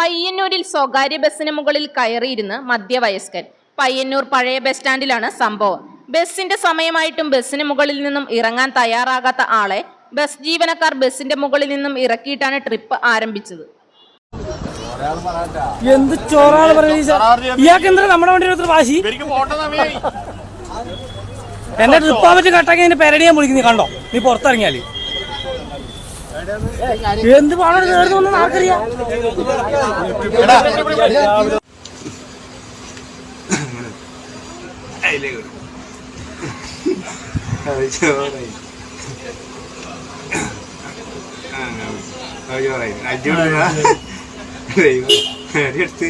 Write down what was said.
പയ്യന്നൂരിൽ സ്വകാര്യ ബസ്സിന് മുകളിൽ കയറിയിരുന്ന് മധ്യവയസ്കൻ. പയ്യന്നൂർ പഴയ ബസ് സ്റ്റാൻഡിലാണ് സംഭവം. ബസ്സിന്റെ സമയമായിട്ടും ബസ്സിന് മുകളിൽ നിന്നും ഇറങ്ങാൻ തയ്യാറാകാത്ത ആളെ ബസ് ജീവനക്കാർ ബസ്സിന്റെ മുകളിൽ നിന്നും ഇറക്കിയിട്ടാണ് ട്രിപ്പ് ആരംഭിച്ചത്. എന്ത് ചോറാണ് പറയുന്നത് നമ്മുടെ വണ്ടി വാശി? എന്റെ ട്രിപ്പ് ആവശ്യം കട്ടാക്കി എന്റെ പെരടി ഞാൻ വിളിക്കുന്നു കണ്ടോ? നീ പുറത്തിറങ്ങിയാൽ. എന്ത് പാടാണ് കയറുന്നു ആർക്കറിയാം. അടിയെടുത്ത്